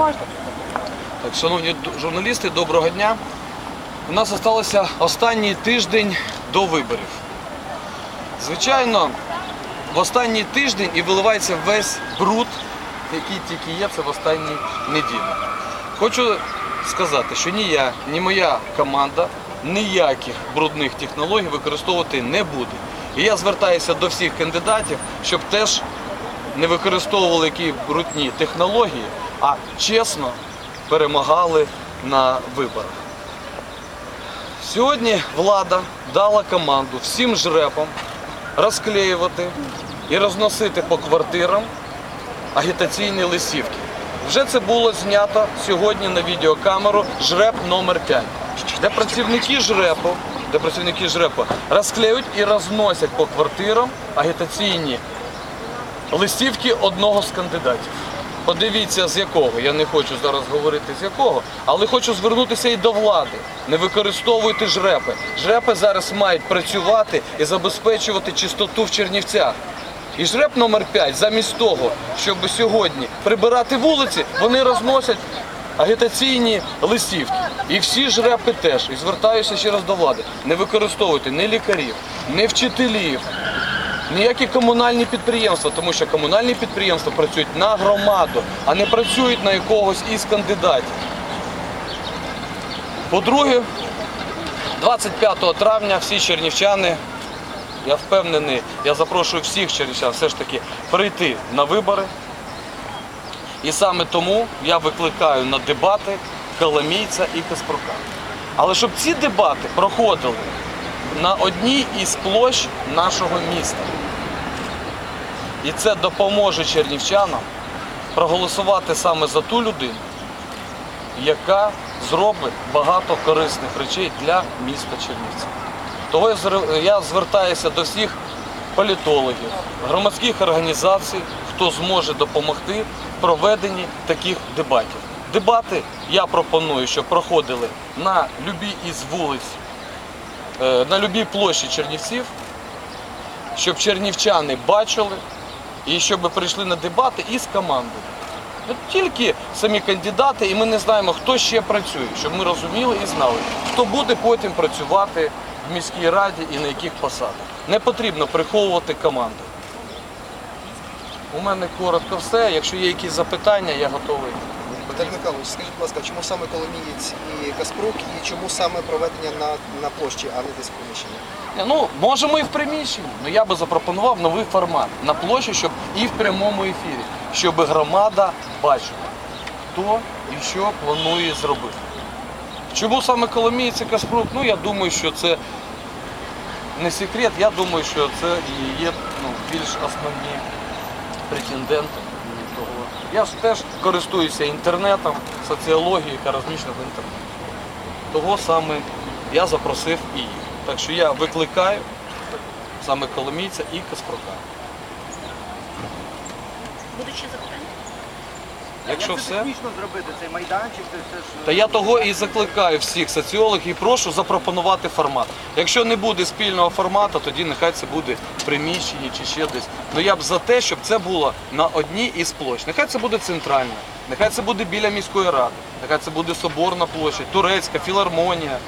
Можете. Так, шановні журналісти, доброго дня. У нас залишився останній тиждень до виборів. Звичайно, в останній тиждень і виливається весь бруд, який тільки є це в останні неділі. Хочу сказати, що ні я, ні моя команда ніяких брудних технологій використовувати не буде. І я звертаюся до всіх кандидатів, щоб теж не використовували які брудні технології, а чесно перемагали на виборах. Сьогодні влада дала команду всім жрепам розклеювати і розносити по квартирам агітаційні листівки. Вже це було знято сьогодні на відеокамеру жреп номер 5 де працівники жрепу, де працівники жрепу розклеюють і розносять по квартирам агітаційні листівки одного з кандидатів. Подивіться з якого. Я не хочу зараз говорити з якого, але хочу звернутися і до влади. Не використовуйте жрепи. Жрепи зараз мають працювати і забезпечувати чистоту в Чернівцях. І жреп номер 5 замість того, щоб сьогодні прибирати вулиці, вони розносять агітаційні листівки. І всі жрепи теж. І звертаюся ще раз до влади. Не використовуйте ні лікарів, ні вчителів, ніякі комунальні підприємства, тому що комунальні підприємства працюють на громаду, а не працюють на якогось із кандидатів. По-друге, 25 травня всі чернівчани, я впевнений, я запрошую всіх чернівчан все ж таки прийти на вибори. І саме тому я викликаю на дебати Коломійця і Каспрука. Але щоб ці дебати проходили на одній із площ нашого міста. І це допоможе чернівчанам проголосувати саме за ту людину, яка зробить багато корисних речей для міста Чернівців. Того я звертаюся до всіх політологів, громадських організацій, хто зможе допомогти в проведенні таких дебатів. Дебати я пропоную, щоб проходили на любій із вулиць, е, на любій площі Чернівців, щоб чернівчани бачили і щоб прийшли на дебати із командою. От тільки самі кандидати, і ми не знаємо, хто ще працює, щоб ми розуміли і знали, хто буде потім працювати в міській раді і на яких посадах. Не потрібно приховувати команду. У мене коротко все. Якщо є якісь запитання, я готовий. Віталій Михайлович, скажіть, будь ласка, чому саме Коломієць і Каспрук, і чому саме проведення на, на площі, а не десь в приміщенні? Ну, можемо і в приміщенні. але я би запропонував новий формат на площі, щоб і в прямому ефірі, щоб громада бачила, хто і що планує зробити. Чому саме Коломієць і Каспрук? Ну, я думаю, що це не секрет. Я думаю, що це і є ну, більш основні претенденти. Того. Я ж теж користуюся інтернетом, соціологією, яка розміщена в інтернеті. Того саме я запросив і їх. Так що я викликаю саме Коломійця і Каспрука. Будуть ще запитання? Якщо Як це все, технічно зробити цей майданчик, це все ж. то я того і закликаю всіх соціологів і прошу запропонувати формат. Якщо не буде спільного формату, тоді нехай це буде в приміщенні чи ще десь. Ну я б за те, щоб це було на одній із площ. Нехай це буде центральна, нехай це буде біля міської ради, нехай це буде Соборна площадь, Турецька, філармонія.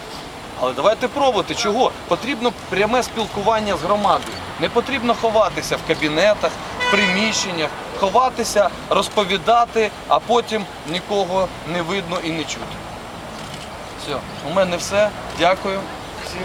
Але давайте пробувати. Чого? Потрібно пряме спілкування з громадою. Не потрібно ховатися в кабінетах, в приміщеннях, ховатися, розповідати, а потім нікого не видно і не чути. Все, у мене все. Дякую всім.